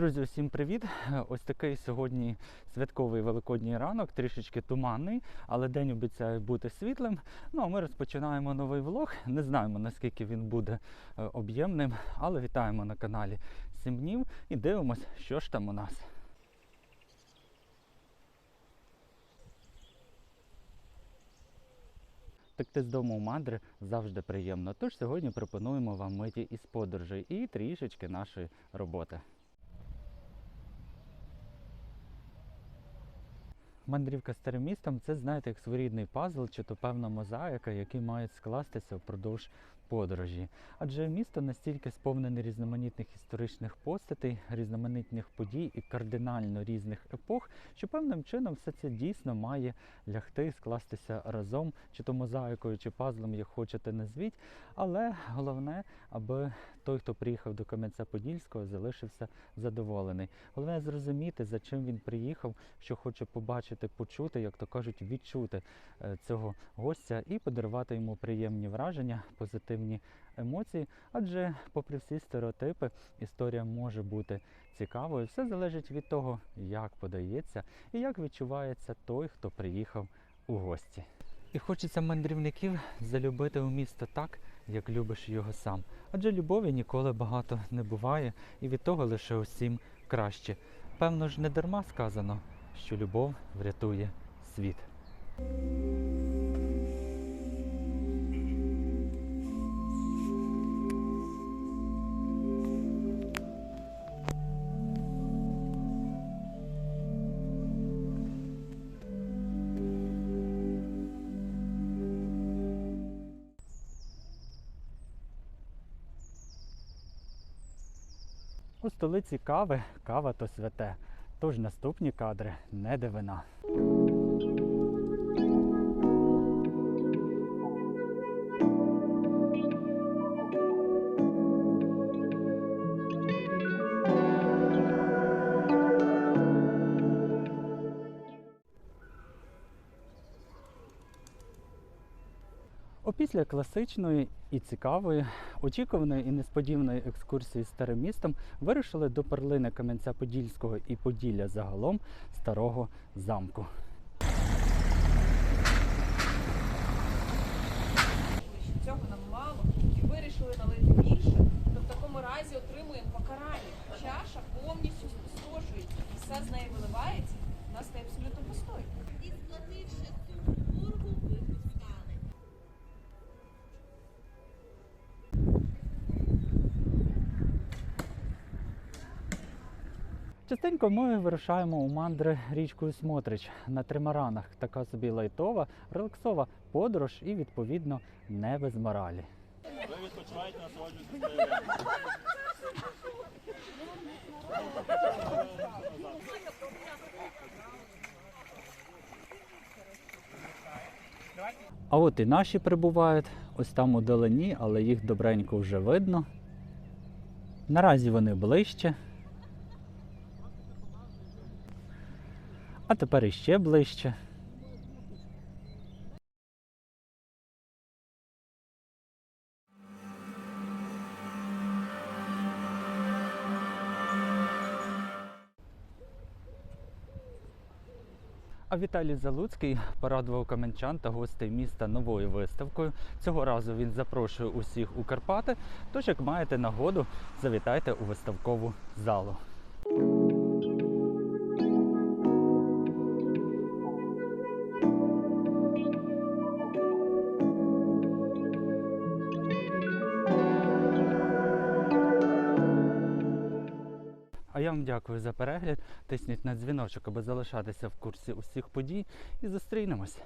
Друзі, усім привіт! Ось такий сьогодні святковий великодній ранок, трішечки туманний, але день обіцяє бути світлим. Ну а ми розпочинаємо новий влог. Не знаємо наскільки він буде е, об'ємним, але вітаємо на каналі 7 днів і дивимось, що ж там у нас. Текти з дому у мандри завжди приємно. Тож сьогодні пропонуємо вам миті із подорожей і трішечки нашої роботи. Мандрівка старим містом це, знаєте, як своєрідний пазл чи то певна мозаїка, які мають скластися впродовж подорожі. Адже місто настільки сповнене різноманітних історичних постатей, різноманітних подій і кардинально різних епох, що певним чином все це дійсно має лягти, скластися разом, чи то мозаїкою, чи пазлом, як хочете назвіть. Але головне, аби той, хто приїхав до Кам'янця-Подільського, залишився задоволений. Головне зрозуміти, за чим він приїхав, що хоче побачити, почути, як то кажуть, відчути е, цього гостя і подарувати йому приємні враження, позитивні емоції. Адже, попри всі стереотипи, історія може бути цікавою. Все залежить від того, як подається і як відчувається той, хто приїхав у гості. І хочеться мандрівників залюбити у місто так, як любиш його сам. Адже любові ніколи багато не буває, і від того лише усім краще. Певно ж, не дарма сказано, що любов врятує світ. У столиці кави кава то святе. Тож наступні кадри не дивина. Опісля класичної і цікавої, очікуваної і несподіваної екскурсії старим містом вирушили до перлини Кам'янця-Подільського і Поділля загалом старого замку. цього нам мало і вирішили налити більше, то в такому разі отримуємо покарання. Чаша повністю спустошується, все з неї виливається, у нас стає абсолютно Частенько ми вирушаємо у мандри річкою Смотрич на тримаранах. Така собі лайтова, релаксова подорож і, відповідно, не без моралі. Ви відпочиваєте, насолоджуєтесь. А от і наші прибувають, ось там у долині, але їх добренько вже видно. Наразі вони ближче. А тепер іще ближче. А Віталій Залуцький порадував кам'янчан та гостей міста новою виставкою. Цього разу він запрошує усіх у Карпати. Тож, як маєте нагоду, завітайте у виставкову залу. Я вам дякую за перегляд. Тисніть на дзвіночок, аби залишатися в курсі усіх подій. І зустрінемось.